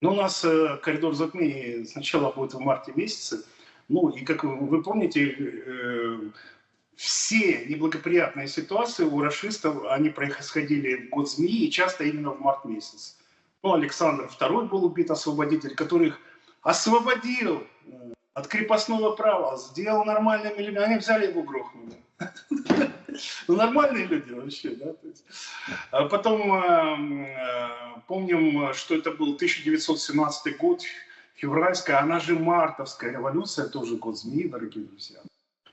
Ну, у нас э, коридор затмений сначала будет в марте месяце. Ну, и как вы, помните, э, все неблагоприятные ситуации у расистов, они происходили в год змеи, и часто именно в март месяц. Ну, Александр II был убит, освободитель, который их освободил э, от крепостного права, сделал нормальными людьми, они взяли его грохнули. Ну, нормальные люди вообще, да. А потом э, э, помним, что это был 1917 год, февральская, она же мартовская революция, тоже год змеи, дорогие друзья.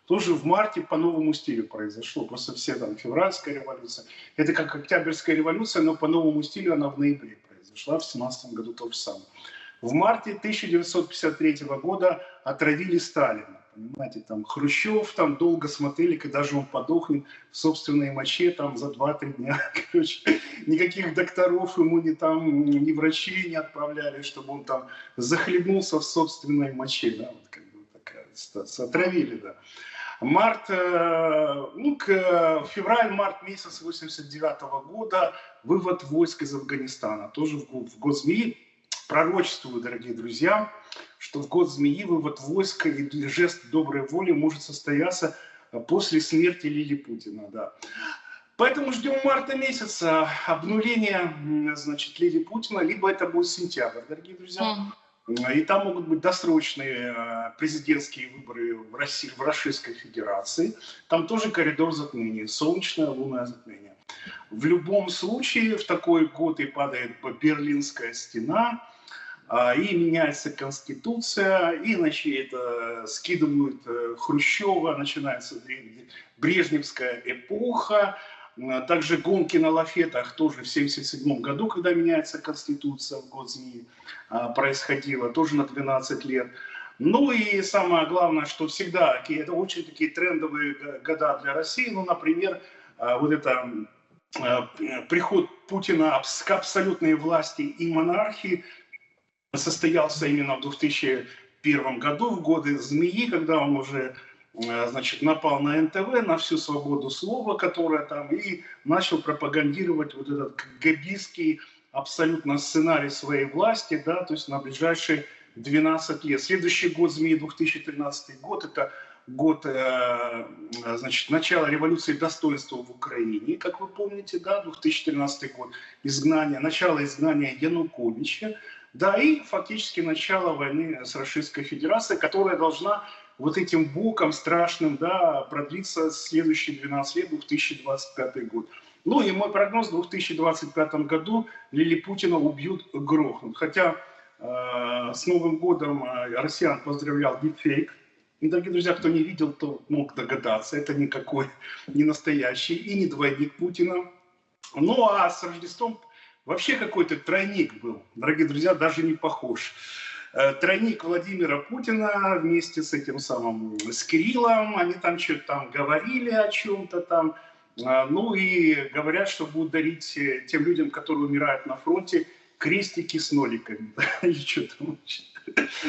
Тоже в марте по новому стилю произошло. Просто все там февральская революция. Это как Октябрьская революция, но по новому стилю она в ноябре произошла. В 17 году то же самое. В марте 1953 года отравили Сталина. Понимаете, там Хрущев там долго смотрели, когда же он подохнет в собственной моче там за 2-3 дня. Короче, никаких докторов ему ни там, ни врачей не отправляли, чтобы он там захлебнулся в собственной моче. Да, вот как бы такая ситуация. Отравили, да. Март, э, ну, к, февраль-март месяц 89 -го года вывод войск из Афганистана. Тоже в, в год пророчествую, дорогие друзья, что в год змеи вывод войска и жест доброй воли может состояться после смерти Лили Путина. Да. Поэтому ждем марта месяца обнуления значит, Лили Путина, либо это будет сентябрь, дорогие друзья. И там могут быть досрочные э, президентские выборы в, России, в Российской Федерации. Там тоже коридор затмения, солнечное лунное затмение. В любом случае в такой год и падает Берлинская стена, а, и меняется конституция, и значит, скидывают э, Хрущева, начинается Брежневская эпоха, а, также гонки на лафетах тоже в 1977 году, когда меняется конституция в год змеи, а, происходило, тоже на 12 лет. Ну и самое главное, что всегда, это очень такие трендовые года для России, ну, например, вот это приход Путина к абсолютной власти и монархии состоялся именно в 2001 году, в годы змеи, когда он уже э, значит, напал на НТВ, на всю свободу слова, которая там, и начал пропагандировать вот этот габийский абсолютно сценарий своей власти, да, то есть на ближайшие 12 лет. Следующий год змеи, 2013 год, это год э, значит, начала революции достоинства в Украине, как вы помните, да, 2013 год, изгнание, начало изгнания Януковича, да, и фактически начало войны с Российской Федерацией, которая должна вот этим боком страшным да, продлиться следующие 12 лет, 2025 год. Ну и мой прогноз, в 2025 году Лили Путина убьют, грохнут. Хотя э, с Новым годом э, россиян поздравлял дипфейк. И, дорогие друзья, кто не видел, то мог догадаться, это никакой не настоящий и не двойник Путина. Ну а с Рождеством Вообще какой-то тройник был, дорогие друзья, даже не похож. Э, тройник Владимира Путина вместе с этим самым, с Кириллом, они там что-то там говорили о чем-то там, э, ну и говорят, что будут дарить э, тем людям, которые умирают на фронте, крестики с ноликами, или что там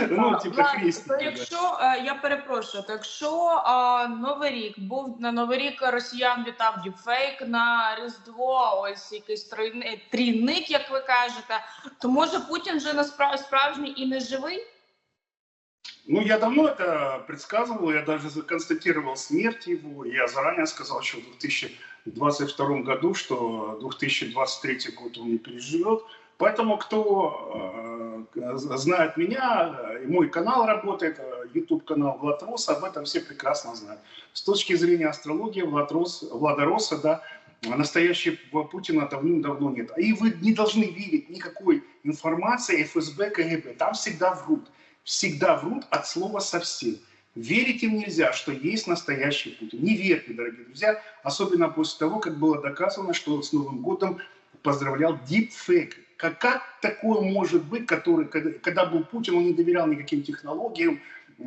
Ну, типу, хрестики. То якщо е, я перепрошую, то якщо а, новий рік був на новий рік росіян вітав діпфейк на різдво, ось якийсь трійник, як ви кажете, то може Путін вже насправді справжній і не живий? Ну, я давно это предсказывал, я даже констатировал смерть его. Я заранее сказал, что в 2022 году, что 2023 год он не переживет. Поэтому кто э, знает меня, и мой канал работает, YouTube канал Влад Рос, об этом все прекрасно знают. С точки зрения астрологии Влад Рос, Влада Роса, да, настоящего Путина давным-давно нет. И вы не должны верить никакой информации ФСБ, КГБ. Там всегда врут. Всегда врут от слова совсем. Верить им нельзя, что есть настоящий Путин. Не верьте, дорогие друзья, особенно после того, как было доказано, что с Новым годом поздравлял дипфейк как, как такое может быть, который, когда, когда был Путин, он не доверял никаким технологиям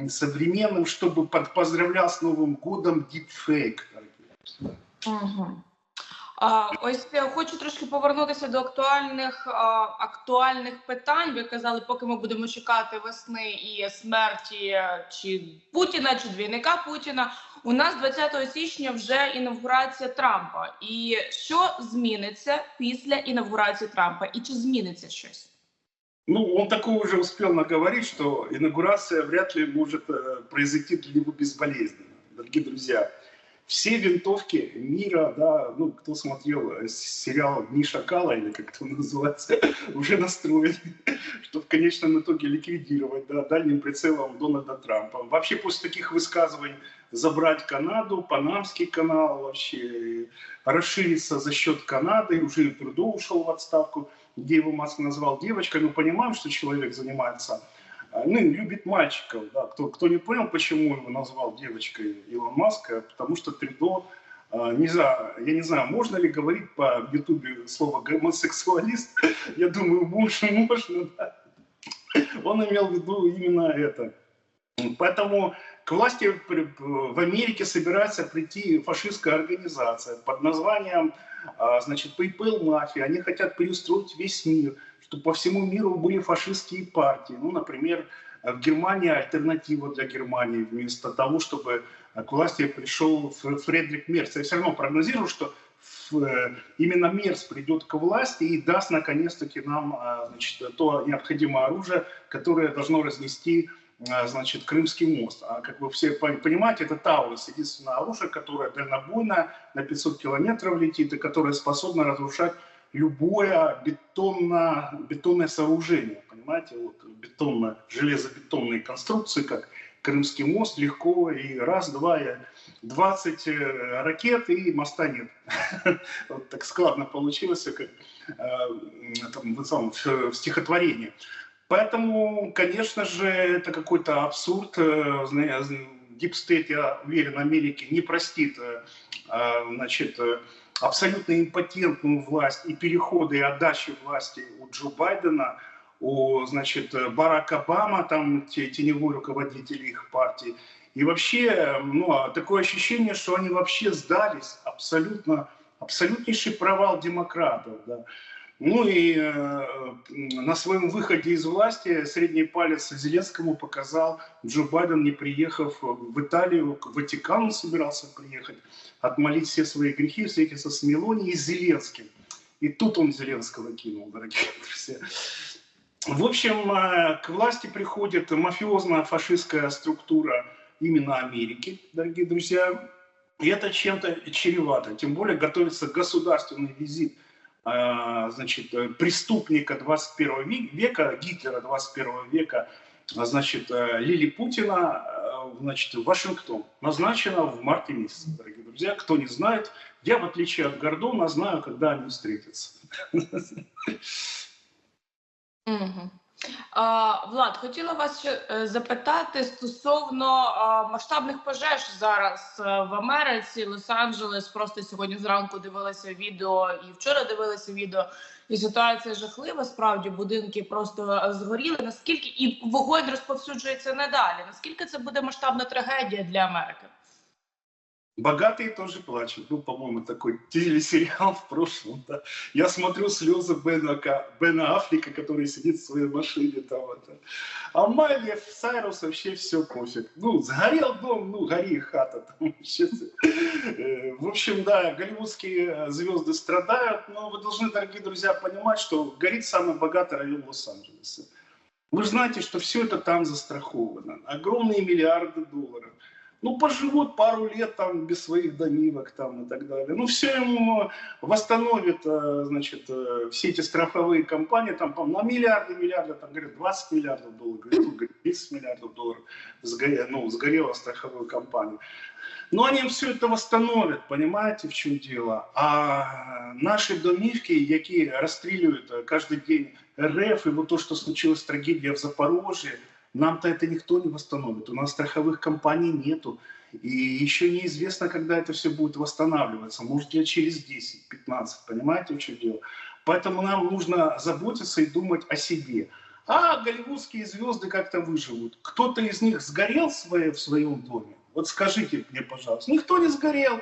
современным, чтобы под, поздравлял с Новым годом дипфейк. Угу. А, ось я хочу трошки повернутися до актуальних а, актуальних питань. Ви казали, поки ми будемо чекати весни і смерті чи Путіна, чи двійника Путіна. У нас 20 січня вже інавгурація Трампа. І що зміниться після інавгурації Трампа? І чи зміниться щось? Ну, он такого уже успел наговорить, что инаугурация вряд ли может э, произойти для безболезненно. Дорогие друзья, все винтовки мира, да, ну, кто смотрел э, сериал «Дни Шакала», или как это называется, уже настроены, чтобы в конечном итоге ликвидировать да, дальним прицелом Дональда Трампа. Вообще после таких высказываний забрать Канаду, Панамский канал вообще, расшириться за счет Канады, уже и ушел в отставку, где его Маск назвал девочкой, мы понимаем, что человек занимается ну, любит мальчиков. Да. Кто, кто не понял, почему его назвал девочкой Илон Маска, потому что Тридо, а, не знаю, я не знаю, можно ли говорить по ютубе слово гомосексуалист, я думаю, можно, можно, да. Он имел в виду именно это. Поэтому к власти в Америке собирается прийти фашистская организация под названием а, значит, PayPal мафия. Они хотят переустроить весь мир – что по всему миру были фашистские партии. Ну, например, в Германии альтернатива для Германии. Вместо того, чтобы к власти пришел Фредрик Мерц. Я все равно прогнозирую, что именно Мерц придет к власти и даст наконец-таки нам а, значит, то необходимое оружие, которое должно разнести значит, Крымский мост. А как вы все понимаете, это Таурус, единственное оружие, которое дальнобойно на 500 километров летит и которое способно разрушать любое бетонно, бетонное сооружение, понимаете, вот бетонно, железобетонные конструкции, как Крымский мост, легко, и раз, два, и 20 э, ракет, и моста нет. Вот так складно получилось, как э, в стихотворении. Поэтому, конечно же, это какой-то абсурд. Дипстейт, э, я уверен, Америки не простит значит, абсолютно импотентную власть и переходы и отдачи власти у Джо Байдена, у, значит, Барака Обама, там теневой руководитель их партии. И вообще, ну, а такое ощущение, что они вообще сдались, абсолютно, абсолютнейший провал демократов. Да. Ну и э, на своем выходе из власти средний палец Зеленскому показал Джо Байден, не приехав в Италию, к Ватикану собирался приехать отмолить все свои грехи, встретиться с Мелони и Зеленским. И тут он Зеленского кинул, дорогие друзья. В общем, э, к власти приходит мафиозная фашистская структура именно Америки, дорогие друзья. И это чем-то чревато. Тем более готовится государственный визит значит, преступника 21 века, Гитлера 21 века, значит, э, Лили Путина значит, в Вашингтон. Назначена в марте месяце, дорогие друзья. Кто не знает, я, в отличие от Гордона, знаю, когда они встретятся. А, Влад, хотіла вас е, запитати стосовно масштабних пожеж зараз е, в Америці, Лос-Анджелес. Просто сьогодні зранку дивилася відео і вчора дивилася відео. І ситуація жахлива. Справді будинки просто е, згоріли. Наскільки і вогонь розповсюджується надалі? Наскільки це буде масштабна трагедія для Америки? Богатые тоже плачут. Ну, по-моему, такой телесериал в прошлом. Да. Я смотрю слезы Бена, Бена Африка, который сидит в своей машине там. Это. А Майли Сайрус вообще все пофиг. Ну, сгорел дом, ну, гори хата. Там, э, в общем, да, голливудские звезды страдают, но вы должны, дорогие друзья, понимать, что горит самый богатый район Лос-Анджелеса. Вы знаете, что все это там застраховано. Огромные миллиарды долларов ну, поживут пару лет там без своих домивок там и так далее. Ну, все ему восстановит, э, значит, э, все эти страховые компании, там, на миллиарды, миллиарды, там, говорят, 20 миллиардов долларов, говорят, 30 миллиардов долларов сгорела, ну, сгорела страховую компанию. Но они все это восстановят, понимаете, в чем дело. А наши домівки, які розстрілюють каждый день РФ, и вот то, что случилось трагедия в Запорожье, нам-то это никто не восстановит. У нас страховых компаний нету. И еще неизвестно, когда это все будет восстанавливаться. Может, лет через 10-15. Понимаете, в чем дело? Поэтому нам нужно заботиться и думать о себе. А голливудские звезды как-то выживут. Кто-то из них сгорел в, своей, в своем доме? Вот скажите мне, пожалуйста. Никто не сгорел.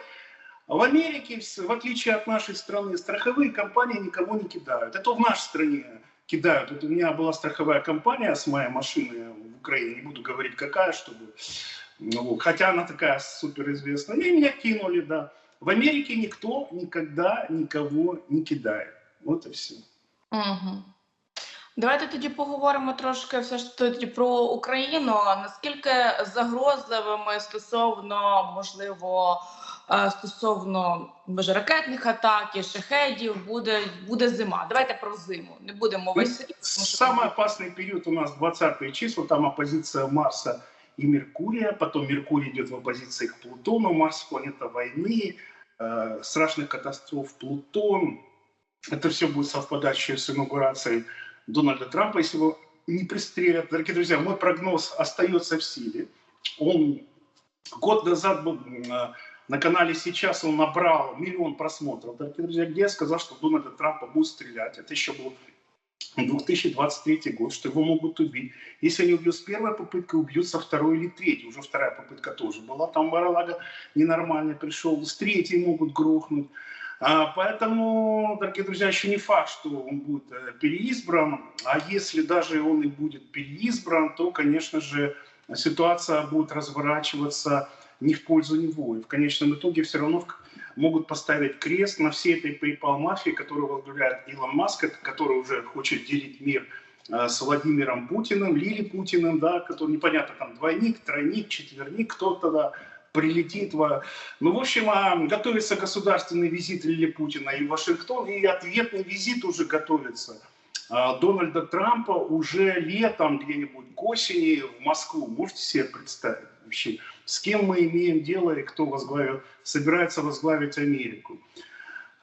В Америке, в отличие от нашей страны, страховые компании никого не кидают. Это в нашей стране кидают. Вот у меня была страховая компания с моей машиной в Украине, не буду говорить какая, чтобы... Ну, хотя она такая суперизвестная. И меня кинули, да. В Америке никто никогда никого не кидает. Вот и все. Угу. Давайте тоді поговоримо трошки все ж тоді про Україну. Наскільки загрозливими стосовно можливо е, стосовно може, ракетних атак і шахедів буде буде зима? Давайте про зиму. Не будемо весь рік. тому що- Самый опасный период у нас 20 числа, там оппозиция Марса и Меркурия, потом Меркурий идет в оппозиции к Плутону, Марс планета войны, э, страшных катастроф, Плутон. Это все будет совпадать еще с инаугурацией Дональда Трампа, если его не пристрелят. Дорогие друзья, мой прогноз остается в силе. Он год назад был э, на канале «Сейчас» он набрал миллион просмотров. Дорогие друзья, где я сказал, что Дональда Трампа будут стрелять. Это еще был 2023 год, что его могут убить. Если они убьют с первой попытки, убьют со второй или третьей. Уже вторая попытка тоже была. Там Баралага ненормально пришел. С третьей могут грохнуть. А, поэтому, дорогие друзья, еще не факт, что он будет э, переизбран. А если даже он и будет переизбран, то, конечно же, ситуация будет разворачиваться не в пользу него. И в конечном итоге все равно могут поставить крест на всей этой PayPal-мафии, которую возглавляет Илон Маск, который уже хочет делить мир э, с Владимиром Путиным, Лили Путиным, да, который непонятно, там двойник, тройник, четверник, кто тогда прилетит. Во... Ну, в общем, а, готовится государственный визит Лили Путина и Вашингтон, и ответный визит уже готовится. А, Дональда Трампа уже летом где-нибудь к осени в Москву. Можете себе представить вообще, с кем мы имеем дело и кто возглавил, собирается возглавить Америку.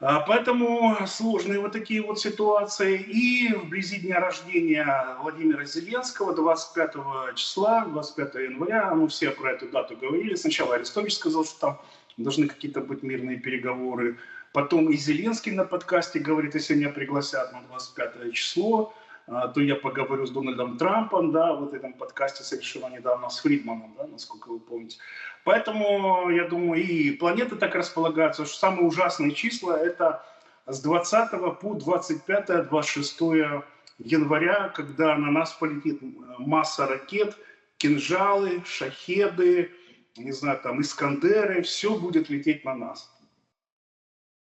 А, Поэтому сложные вот такие вот ситуации. И вблизи дня рождения Владимира Зеленского, 25 числа, 25 января, ну все про эту дату говорили. Сначала Арестович сказал, что там должны какие-то быть мирные переговоры. Потом и Зеленский на подкасте говорит, если меня пригласят на 25 число, то я поговорю с Дональдом Трампом, да, в этом подкасте совершенно недавно с Фридманом, да, насколько вы помните. Поэтому, я думаю, и планеты так располагаются, что самые ужасные числа это с 20 по 25-26 января, когда на нас полетит масса ракет, кинжалы, шахеды, не знаю, там, Искандеры, все будет лететь на нас.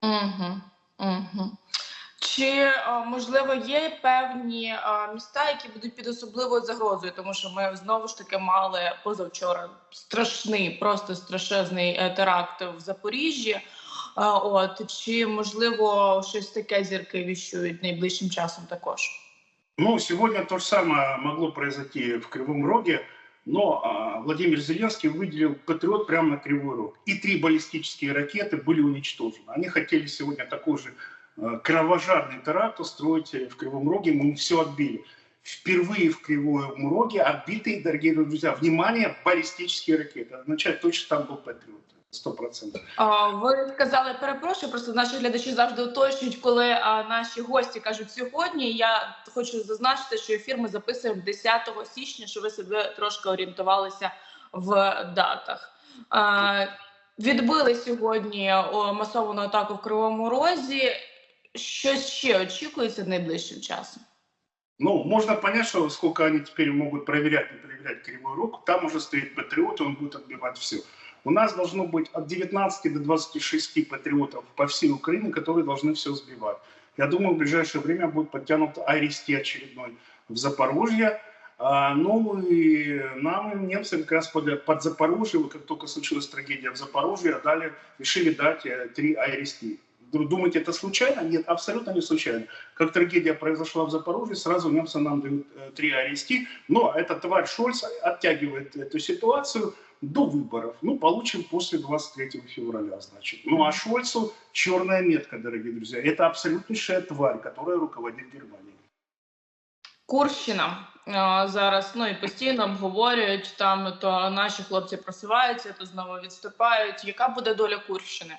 Угу, угу. Чи а, можливо є певні а, міста, які будуть під особливою загрозою, тому що ми знову ж таки мали позавчора страшний, просто страшезний е, теракт в Запоріжжі. А, От чи можливо щось таке зірки віщують найближчим часом також? Ну, сегодня то же самое могло произойти в Кривом Роге, но а, Владимир Зеленский выделил Патриот прямо на Кривой Рог. И три баллистические ракеты были уничтожены. Они хотели сегодня такой же э, кровожадный теракт устроить в Кривом Роге, мы все отбили. Впервые в Кривом Роге отбитые, дорогие друзья, внимание, баллистические ракеты. Означает, точно там был Патриот. Сто процентов. А, Ви сказали, перепрошую, просто наші глядачі завжди уточнюють, коли а, наші гості кажуть сьогодні. Я хочу зазначити, що ефір ми записуємо 10 січня, щоб ви себе трошки орієнтувалися в датах. А, Відбили сьогодні о, масовану атаку в Кривому Розі. Щось ще очікується найближчим часом. Ну, можно понять, что сколько они теперь могут проверять, не проверять Кривой Рог. Там уже стоит Патриот, и он будет отбивать все. У нас должно быть от 19 до 26 патриотов по всей Украине, которые должны все сбивать. Я думаю, в ближайшее время будет подтянут Арести очередной в Запорожье. А, ну и нам, немцы, как раз под, под Запорожье, как только случилась трагедия в Запорожье, дали, решили дать э, три Арести Думаете, это случайно? Нет, абсолютно не случайно. Как трагедия произошла в Запорожье, сразу немцы нам дают э, три Арести. Но эта тварь Шольц оттягивает эту ситуацию, до выборов. Ну, получим после 23 февраля, значит. Ну, а Шольцу черная метка, дорогие друзья. Это абсолютнейшая тварь, которая руководит Германией. Курщина а, зараз ну і постійно обговорюють там, то наші хлопці просуваються, то знову відступають. Яка буде доля Курщини?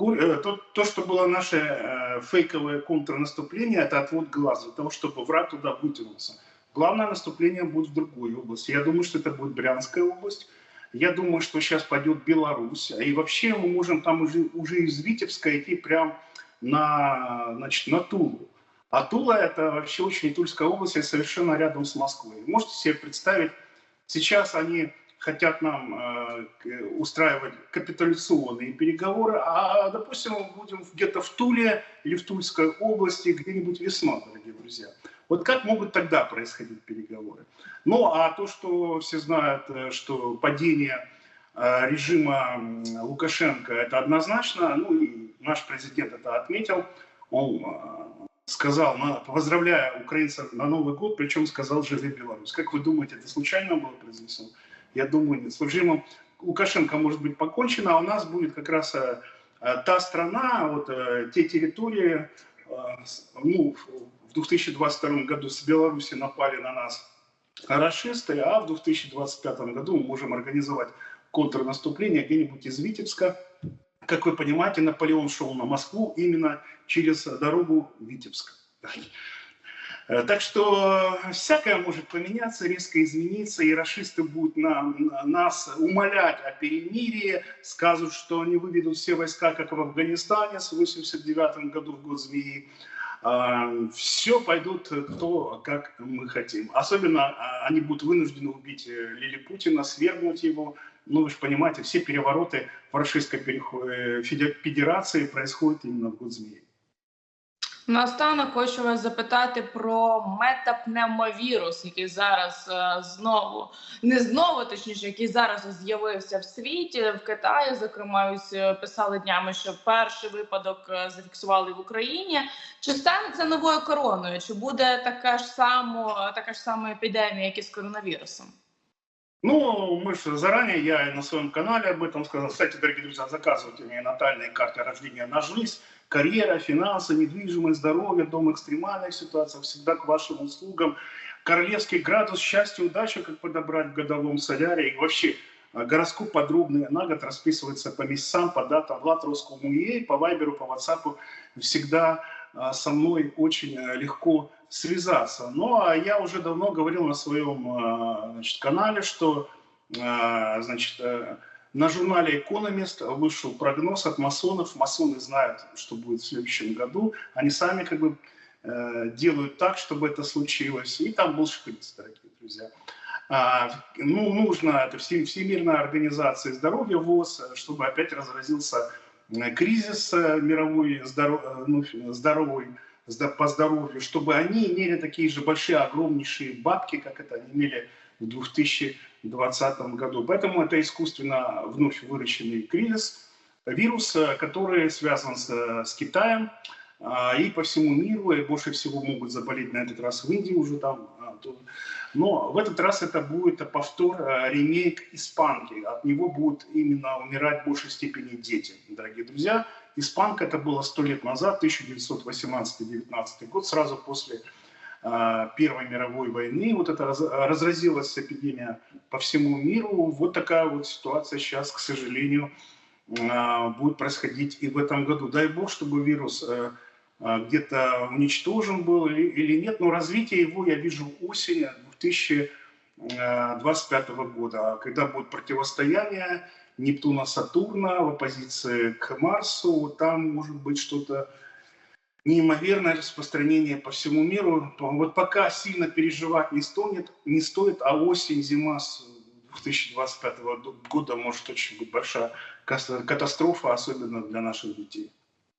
Э, то, то, что было наше э, фейковое контрнаступление, это отвод глаз для того, чтобы враг туда вытянулся. Главное наступление будет в другой области. Я думаю, что это будет Брянская область. Я думаю, что сейчас пойдет Беларусь. И вообще мы можем там уже, уже из Витебска идти прям на, значит, на Тулу. А Тула это вообще очень Тульская область, и совершенно рядом с Москвой. Можете себе представить, сейчас они хотят нам э, устраивать капитуляционные переговоры, а, допустим, мы будем где-то в Туле или в Тульской области где-нибудь весной, дорогие друзья. Вот как могут тогда происходить переговоры? Ну, а то, что все знают, э, что падение э, режима Лукашенко это однозначно, ну и наш президент это отметил, он э, сказал, поздравляя украинцев на Новый год, причем сказал «Живи Беларусь». Как вы думаете, это случайно было произнесено? Я думаю, нет. С режимом Лукашенко может быть покончено, а у нас будет как раз та страна, вот те территории, ну, в 2022 году с Беларуси напали на нас расисты, а в 2025 году мы можем организовать контрнаступление где-нибудь из Витебска. Как вы понимаете, Наполеон шел на Москву именно через дорогу Витебска. Э, так что всякое может поменяться, резко измениться, и расисты будут на, на нас умолять о перемирии, скажут, что они выведут все войска, как в Афганистане с 89 году в год змеи, а, все пойдут то, как мы хотим. Особенно а, они будут вынуждены убить э, Лили Путина, свергнуть его. Ну, вы же понимаете, все перевороты в Российской э, Федерации происходят именно в год змеи. Наостанок хочу вас запитати про метапневмовірус, який зараз е, знову не знову, точніше, який зараз з'явився в світі в Китаї. Зокрема, ось е, писали днями, що перший випадок е, зафіксували в Україні. Чи стане це новою короною? Чи буде така ж сама така ж сама епідемія, як і з коронавірусом? Ну, мы же заранее, я на своем канале об этом сказал. Кстати, дорогие друзья, заказывайте мне натальные карты рождения на жизнь. Карьера, финансы, недвижимость, здоровье, дом экстремальных ситуаций, всегда к вашим услугам. Королевский градус, счастье, удача, как подобрать в годовом соляре. И вообще, э, гороскоп подробный на год расписывается по месяцам, по датам, Влад Роскому.ua, по Вайберу, по Ватсапу. Всегда э, со мной очень э, легко связаться. Ну, а я уже давно говорил на своем значит, канале, что значит, на журнале Economist вышел прогноз от масонов. Масоны знают, что будет в следующем году. Они сами как бы э, делают так, чтобы это случилось. И там был шприц, дорогие друзья. А, ну, нужно, это Всемирная организация здоровья ВОЗ, чтобы опять разразился э, кризис мировой здоров, ну, здоровый по здоровью, чтобы они имели такие же большие, огромнейшие бабки, как это они имели в 2020 году. Поэтому это искусственно вновь выращенный кризис, вирус, который связан с, с Китаем а, и по всему миру, и больше всего могут заболеть на этот раз в Индии уже там. А, но в этот раз это будет повтор, а, ремейк испанки. От него будут именно умирать в большей степени дети, дорогие друзья. Испанка это было сто лет назад, 1918-19 год, сразу после Первой мировой войны. Вот это раз, разразилась эпидемия по всему миру. Вот такая вот ситуация сейчас, к сожалению, э, будет происходить и в этом году. Дай бог, чтобы вирус э, где-то уничтожен был или, нет, но развитие его я вижу осенью 2025 года, когда будет противостояние Нептуна Сатурна в оппозиции к Марсу, там может быть что-то неимоверное распространение по всему миру. Вот пока сильно переживать не стоит, не стоит а осень, зима 2025 года может очень быть большая катастрофа, особенно для наших детей.